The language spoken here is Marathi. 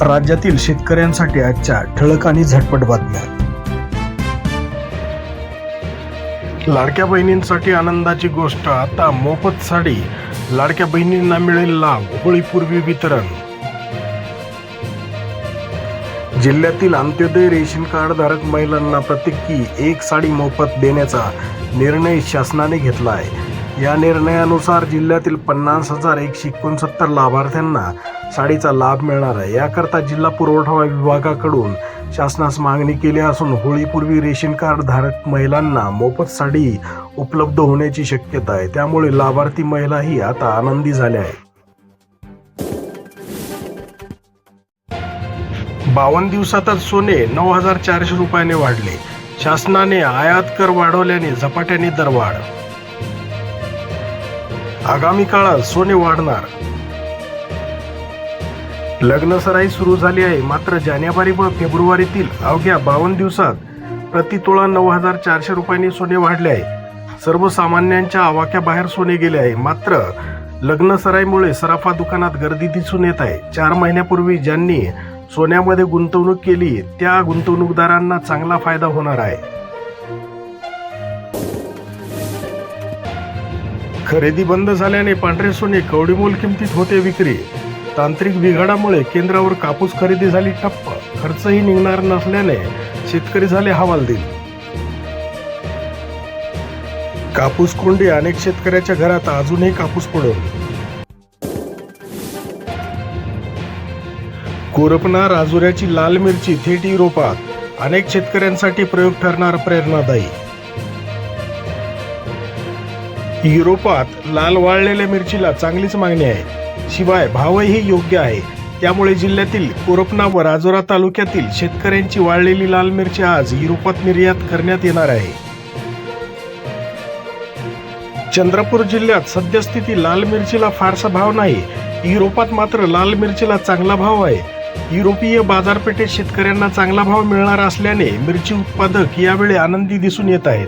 राज्यातील शेतकऱ्यांसाठी आजच्या ठळक आणि झटपट बातम्या. लाडक्या बहिणींसाठी आनंदाची गोष्ट आता मोफत साडी लाडक्या बहिणींना मिळेल लाभ होळीपूर्वी वितरण. जिल्ह्यातील अंत्योदय रेशन कार्ड धारक महिलांना प्रत्येकी एक साडी मोफत देण्याचा निर्णय शासनाने घेतला आहे या निर्णयानुसार जिल्ह्यातील पन्नास हजार एकशे एकोणसत्तर लाभार्थ्यांना साडीचा लाभ मिळणार आहे. याकरता जिल्हा पुरवठा विभागाकडून शासनास मागणी केली असून होळीपूर्वी रेशन कार्ड धारक महिलांना मोफत साडी उपलब्ध होण्याची शक्यता आहे. त्यामुळे लाभार्थी महिलाही आता आनंदी झाल्या आहेत. बावन्न दिवसातच सोने नऊ हजार चारशे रुपयाने वाढले. शासनाने आयात कर वाढवल्याने झपाट्याने दरवाढ आगामी काळात सोने वाढणार. लग्नसराई सुरू झाली आहे मात्र जानेवारी व फेब्रुवारीतील अवघ्या बावन्न दिवसात प्रति तोळा नऊ हजार चारशे रुपयांनी सोने वाढले आहे. सर्वसामान्यांच्या आवाक्याबाहेर सोने गेले आहे मात्र लग्नसराईमुळे सराफा दुकानात गर्दी दिसून येत आहे. चार महिन्यापूर्वी ज्यांनी सोन्यामध्ये गुंतवणूक केली त्या गुंतवणूकदारांना चांगला फायदा होणार आहे. खरेदी बंद झाल्याने पांढरे सोने कवडीमोल किमतीत होते विक्री. तांत्रिक बिघाडामुळे केंद्रावर कापूस खरेदी झाली ठप्प. खर्चही निघणार नसल्याने शेतकरी झाले हवालदिल. कापूस कोंडी अनेक शेतकऱ्याच्या घरात अजूनही कापूस पडून. कोरपणा राजुऱ्याची लाल मिरची थेट युरोपात. अनेक शेतकऱ्यांसाठी प्रयोग ठरणार प्रेरणादायी युरोपात लाल वाळलेल्या मिरचीला चांगलीच मागणी आहे. शिवाय भावही योग्य आहे. त्यामुळे जिल्ह्यातील कोरपना व राजोरा तालुक्यातील शेतकऱ्यांची वाळलेली लाल मिरची आज युरोपात निर्यात करण्यात येणार आहे. चंद्रपूर जिल्ह्यात सद्यस्थिती लाल मिरचीला फारसा भाव नाही. युरोपात मात्र लाल मिरचीला चांगला भाव आहे. युरोपीय बाजारपेठेत शेतकऱ्यांना चांगला भाव मिळणार असल्याने मिरची उत्पादक यावेळी आनंदी दिसून येत आहेत.